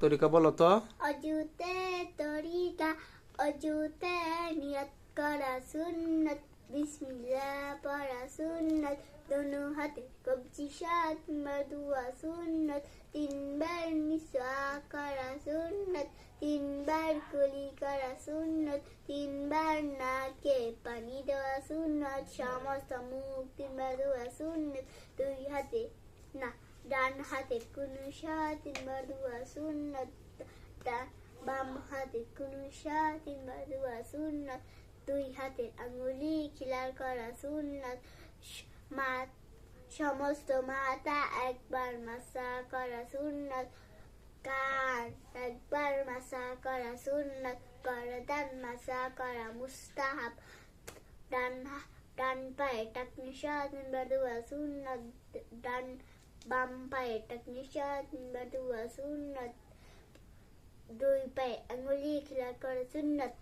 তরিকা বলো তো। অজুতে তরিকা, অজুতে নিয়ত করা সুন্নত। বিসমিল্লাহ পড়া সুন্নত। দোনো হাতে কবজি, সাত মধুয়া সুন্নত। তিনবার মিসা করা সুন্নত। তিনবার কুলি করা সুন্নত। তিনবার নাকে পানি দেওয়া সুন্নত। সমস্ত মুখ তিনবার ধোয়া সুন্নত। দুই হাতে হাতে কুনুসা তিনবার ধোয়া সুন্নত বাম হাতে কুনুসা তিনবার ধোয়া সুন্নত, দুই হাতের আঙুলি খিলার করা সুন্নত মা, সমস্ত মাথা একবার মাসা করা সুন্নত, কান একবার মাসা করা সুন্নত গরদান মাসা করা মুস্তাহাব, ডান ডান পায়ে টাকনি তিনবার ধোয়া সুন্নত, ডান বাম পায়ে টাকনি তিনবার ধোয়া সুন্নত দুই পায়ে আঙুলি খিলার করা সুন্নত